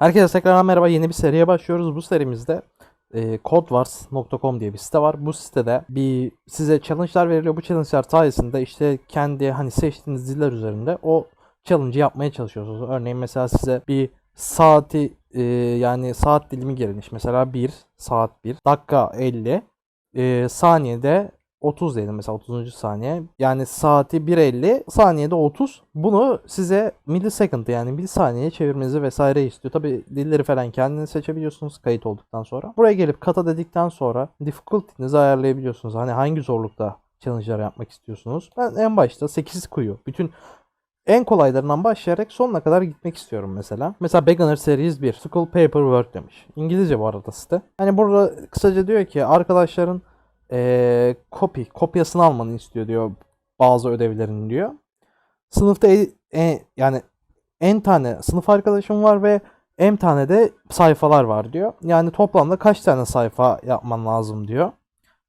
Herkese tekrar merhaba. Yeni bir seriye başlıyoruz. Bu serimizde e, codewars.com diye bir site var. Bu sitede bir size challenge'lar veriliyor. Bu challenge'lar sayesinde işte kendi hani seçtiğiniz diller üzerinde o challenge'ı yapmaya çalışıyorsunuz. Örneğin mesela size bir saati e, yani saat dilimi girilmiş. Mesela 1 saat 1 dakika 50 e, saniyede 30 diyelim mesela 30. saniye. Yani saati 1.50 saniyede 30. Bunu size millisecond yani milisaniyeye çevirmenizi vesaire istiyor. Tabi dilleri falan kendiniz seçebiliyorsunuz kayıt olduktan sonra. Buraya gelip kata dedikten sonra difficulty'nizi ayarlayabiliyorsunuz. Hani hangi zorlukta challenge'lar yapmak istiyorsunuz. Ben en başta 8 kuyu. Bütün en kolaylarından başlayarak sonuna kadar gitmek istiyorum mesela. Mesela Beginner Series 1. School Paperwork demiş. İngilizce bu arada site. Hani burada kısaca diyor ki arkadaşların eee copy, kopyasını almanı istiyor diyor bazı ödevlerin diyor. Sınıfta e- e- yani en tane sınıf arkadaşım var ve m tane de sayfalar var diyor. Yani toplamda kaç tane sayfa yapman lazım diyor.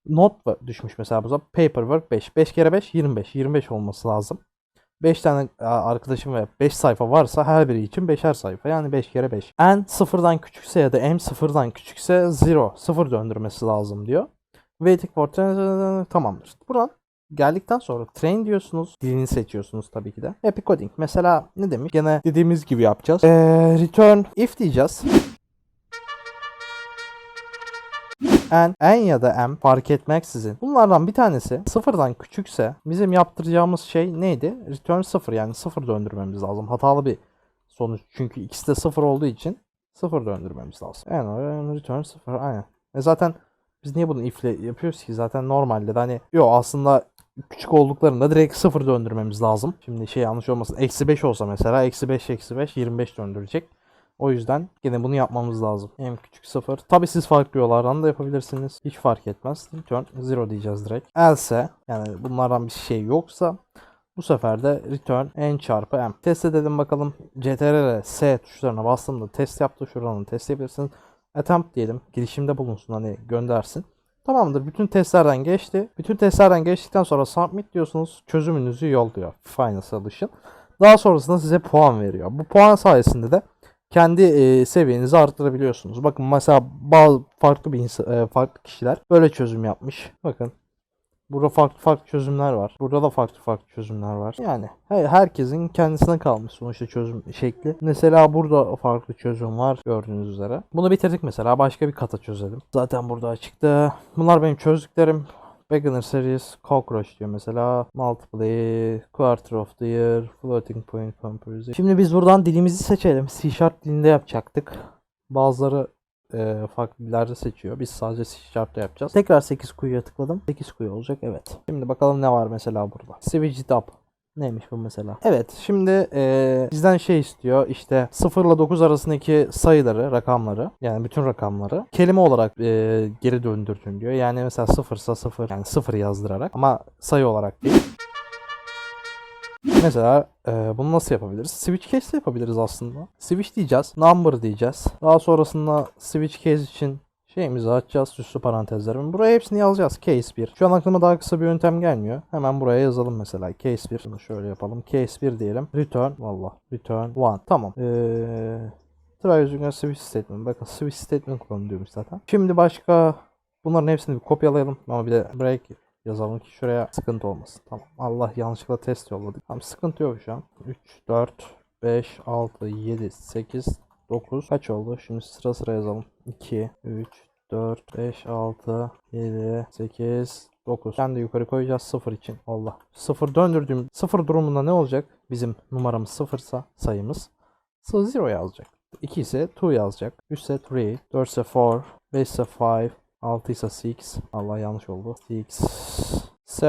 Not düşmüş mesela burada. Paperwork 5. 5 kere 5 25. 25 olması lazım. 5 tane arkadaşım ve 5 sayfa varsa her biri için 5'er sayfa. Yani 5 kere 5. N sıfırdan küçükse ya da M sıfırdan küçükse 0. 0 döndürmesi lazım diyor. Waiting for tamamdır. Buradan geldikten sonra train diyorsunuz. Dilini seçiyorsunuz tabii ki de. Epic Coding. Mesela ne demiş? Gene dediğimiz gibi yapacağız. Ee, return if diyeceğiz. N, N ya da M fark etmeksizin. Bunlardan bir tanesi sıfırdan küçükse bizim yaptıracağımız şey neydi? Return 0 yani 0 döndürmemiz lazım. Hatalı bir sonuç. Çünkü ikisi de 0 olduğu için 0 döndürmemiz lazım. Yani return 0 aynen. E zaten biz niye bunu if'le yapıyoruz ki? Zaten normalde de hani yok aslında küçük olduklarında direkt 0 döndürmemiz lazım. Şimdi şey yanlış olmasın. Eksi 5 olsa mesela eksi 5 eksi 5 25 döndürecek. O yüzden yine bunu yapmamız lazım. En küçük 0. Tabi siz farklı yollardan da yapabilirsiniz. Hiç fark etmez. Return 0 diyeceğiz direkt. Else yani bunlardan bir şey yoksa bu sefer de return n çarpı m. Test edelim bakalım. CTRL S tuşlarına bastığımda test yaptı. Şuradan test yapabilirsiniz. Attempt diyelim. Girişimde bulunsun hani göndersin. Tamamdır. Bütün testlerden geçti. Bütün testlerden geçtikten sonra submit diyorsunuz. Çözümünüzü yolluyor. Final solution. Daha sonrasında size puan veriyor. Bu puan sayesinde de kendi e, seviyenizi arttırabiliyorsunuz. Bakın mesela bazı farklı bir e, farklı kişiler böyle çözüm yapmış. Bakın Burada farklı farklı çözümler var. Burada da farklı farklı çözümler var. Yani he- herkesin kendisine kalmış sonuçta çözüm şekli. Mesela burada farklı çözüm var gördüğünüz üzere. Bunu bitirdik mesela. Başka bir kata çözelim. Zaten burada açıkta. Bunlar benim çözdüklerim. Beginner Series, Cockroach diyor mesela. Multiply, Quarter of the Year, Floating Point Comparison. Şimdi biz buradan dilimizi seçelim. C Sharp dilinde yapacaktık. Bazıları e, farklı seçiyor. Biz sadece C Sharp'ta yapacağız. Tekrar 8 kuyuya tıkladım. 8 kuyu olacak. Evet. Şimdi bakalım ne var mesela burada. Switch it up. Neymiş bu mesela? Evet şimdi e, bizden şey istiyor işte 0 ile 9 arasındaki sayıları, rakamları yani bütün rakamları kelime olarak e, geri döndürdün diyor. Yani mesela 0 ise 0 yani 0 yazdırarak ama sayı olarak değil. Mesela e, bunu nasıl yapabiliriz? Switch case de yapabiliriz aslında. Switch diyeceğiz. Number diyeceğiz. Daha sonrasında switch case için şeyimizi açacağız. Süslü parantezlerin. Buraya hepsini yazacağız. Case 1. Şu an aklıma daha kısa bir yöntem gelmiyor. Hemen buraya yazalım mesela. Case 1. Bunu şöyle yapalım. Case 1 diyelim. Return. Valla. Return 1. Tamam. Eee... Try using a switch statement. Bakın switch statement kullanılıyormuş zaten. Şimdi başka bunların hepsini bir kopyalayalım. Ama bir de break yazalım ki şuraya sıkıntı olmasın. Tamam. Allah yanlışlıkla test yolladık. Tamam sıkıntı yok şu an. 3, 4, 5, 6, 7, 8, 9. Kaç oldu? Şimdi sıra sıra yazalım. 2, 3, 4, 5, 6, 7, 8, 9. Ben de yukarı koyacağız 0 için. Allah. 0 döndürdüğüm 0 durumunda ne olacak? Bizim numaramız 0 ise sayımız 0 yazacak. 2 ise 2 yazacak. 3 ise 3, 4 ise 4, 5 ise 5, 6 ise 6. Allah yanlış oldu. 6, 7, 8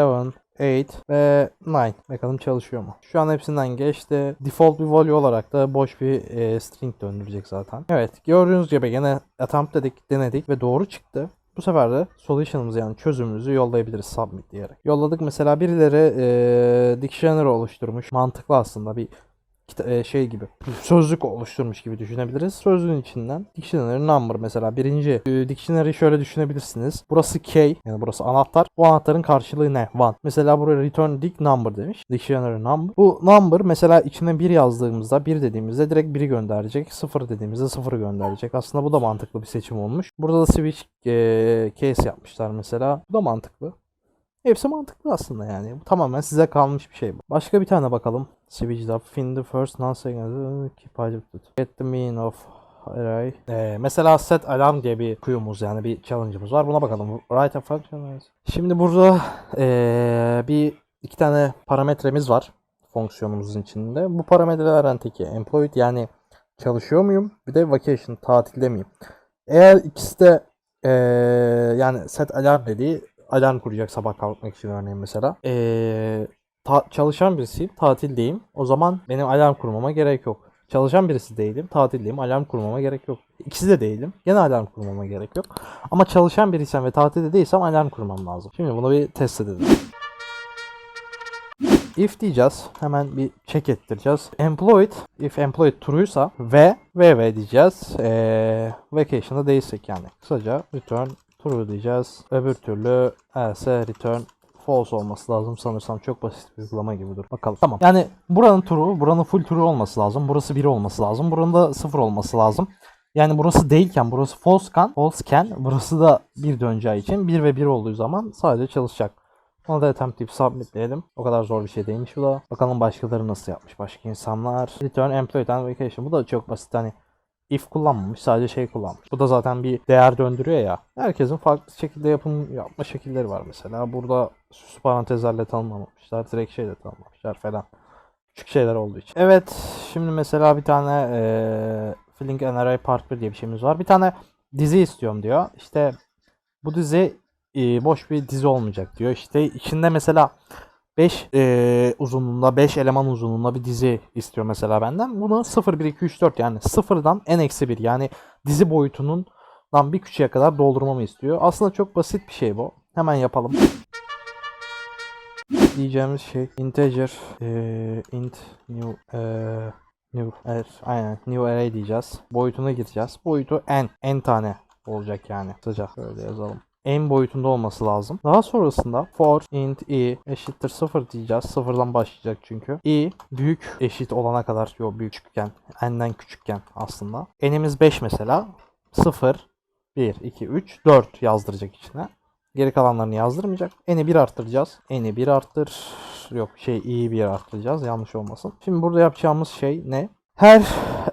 ve 9. Bakalım çalışıyor mu? Şu an hepsinden geçti. Default bir value olarak da boş bir e, string döndürecek zaten. Evet gördüğünüz gibi gene attempt dedik, denedik ve doğru çıktı. Bu sefer de solution'ımızı yani çözümümüzü yollayabiliriz submit diyerek. Yolladık mesela birileri e, dictionary oluşturmuş. Mantıklı aslında bir şey gibi sözlük oluşturmuş gibi düşünebiliriz. Sözlüğün içinden dictionary number mesela birinci e, dictionary şöyle düşünebilirsiniz. Burası key yani burası anahtar. Bu anahtarın karşılığı ne? One. Mesela buraya return dic number demiş. Dictionary number. Bu number mesela içine bir yazdığımızda bir dediğimizde direkt biri gönderecek. Sıfır dediğimizde sıfırı gönderecek. Aslında bu da mantıklı bir seçim olmuş. Burada da switch e, case yapmışlar mesela. Bu da mantıklı. Hepsi mantıklı aslında yani. Bu tamamen size kalmış bir şey bu. Başka bir tane bakalım. Up. Find the first non second keep. Get the mean of array. Ee, mesela set alarm diye bir kuyumuz yani bir challenge'ımız var. Buna bakalım. Write a function. Şimdi burada ee, bir iki tane parametremiz var fonksiyonumuzun içinde. Bu parametrelerden teki employed yani çalışıyor muyum? Bir de vacation tatilde miyim? Eğer ikisi de ee, yani set alarm dediği alarm kuracak sabah kalkmak için örneğin mesela. Ee, ta- çalışan birisiyim, tatildeyim. O zaman benim alarm kurmama gerek yok. Çalışan birisi değilim, tatildeyim, alarm kurmama gerek yok. İkisi de değilim, gene alarm kurmama gerek yok. Ama çalışan biriysem ve tatilde değilsem alarm kurmam lazım. Şimdi bunu bir test edelim. If diyeceğiz. Hemen bir check ettireceğiz. Employed. If employed true'ysa ve ve ve diyeceğiz. Ee, vacation'da değilsek yani. Kısaca return true diyeceğiz. Öbür türlü else return false olması lazım sanırsam çok basit bir uygulama gibi dur. Bakalım. Tamam. Yani buranın true, buranın full true olması lazım. Burası 1 olması lazım. Buranın da 0 olması lazım. Yani burası değilken burası false'ken, false'ken burası da 1 döneceği için 1 ve 1 olduğu zaman sadece çalışacak. Ona da attempt deyip submitleyelim. O kadar zor bir şey değilmiş bu da. Bakalım başkaları nasıl yapmış başka insanlar. Return employed and vacation. Bu da çok basit hani if kullanmamış sadece şey kullanmış. Bu da zaten bir değer döndürüyor ya. Herkesin farklı şekilde yapım yapma şekilleri var mesela. Burada süs parantezlerle tanımlamışlar. Direkt şeyle tanımlamışlar falan. Küçük şeyler olduğu için. Evet şimdi mesela bir tane Filling and Array Part 1 diye bir şeyimiz var. Bir tane dizi istiyorum diyor. İşte bu dizi e, boş bir dizi olmayacak diyor. İşte içinde mesela 5 uzunluğunda 5 eleman uzunluğunda bir dizi istiyor mesela benden. Bunu 0 1 2 3 4 yani sıfırdan n eksi 1 yani dizi boyutunun bir küçüğe kadar doldurmamı istiyor. Aslında çok basit bir şey bu. Hemen yapalım. Diyeceğimiz şey integer e, int new e, new evet, aynen new array diyeceğiz. Boyutuna gireceğiz. Boyutu n n tane olacak yani. Kısaca böyle yazalım en boyutunda olması lazım. Daha sonrasında for int i eşittir 0 diyeceğiz. Sıfırdan başlayacak çünkü. i büyük eşit olana kadar yok büyükken n'den küçükken aslında. n'imiz 5 mesela. 0 1 2 3 4 yazdıracak içine. Geri kalanlarını yazdırmayacak. N'i 1 arttıracağız. N'i 1 arttır. Yok şey i'yi 1 arttıracağız. Yanlış olmasın. Şimdi burada yapacağımız şey ne? Her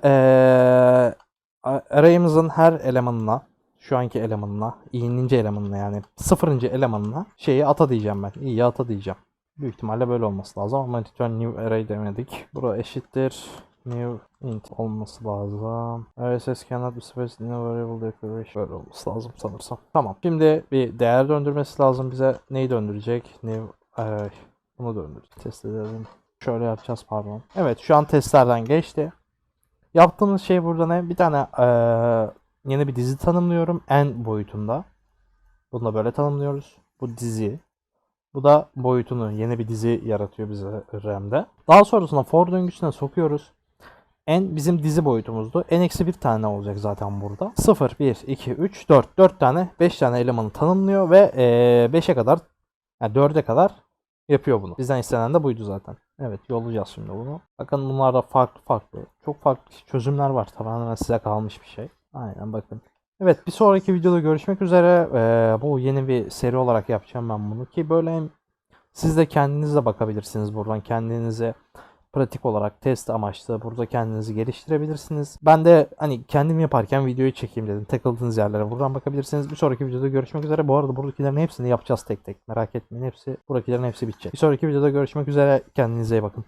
ee, array'imizin her elemanına şu anki elemanına, i'ninci elemanına yani sıfırıncı elemanına şeyi ata diyeceğim ben. i'yi ata diyeceğim. Büyük ihtimalle böyle olması lazım ama return new array demedik. Bura eşittir new int olması lazım. RSS cannot be specified in a variable declaration. Böyle olması lazım sanırsam. Tamam. Şimdi bir değer döndürmesi lazım bize. Neyi döndürecek? New array. Bunu döndürecek. Test edelim. Şöyle yapacağız pardon. Evet şu an testlerden geçti. Yaptığımız şey burada ne? Bir tane ee, yeni bir dizi tanımlıyorum n boyutunda. Bunu da böyle tanımlıyoruz. Bu dizi. Bu da boyutunu yeni bir dizi yaratıyor bize RAM'de. Daha sonrasında for döngüsüne sokuyoruz. n bizim dizi boyutumuzdu. n eksi bir tane olacak zaten burada. 0, 1, 2, 3, 4. 4 tane 5 tane elemanı tanımlıyor ve 5'e kadar yani 4'e kadar yapıyor bunu. Bizden istenen de buydu zaten. Evet yollayacağız şimdi bunu. Bakın bunlarda farklı farklı. Çok farklı çözümler var. Tamamen size kalmış bir şey. Aynen bakın. Evet bir sonraki videoda görüşmek üzere. Ee, bu yeni bir seri olarak yapacağım ben bunu ki böyle hem siz de kendiniz bakabilirsiniz buradan kendinize pratik olarak test amaçlı burada kendinizi geliştirebilirsiniz. Ben de hani kendim yaparken videoyu çekeyim dedim. Takıldığınız yerlere buradan bakabilirsiniz. Bir sonraki videoda görüşmek üzere. Bu arada buradakilerin hepsini yapacağız tek tek. Merak etmeyin hepsi buradakilerin hepsi bitecek. Bir sonraki videoda görüşmek üzere. Kendinize iyi bakın.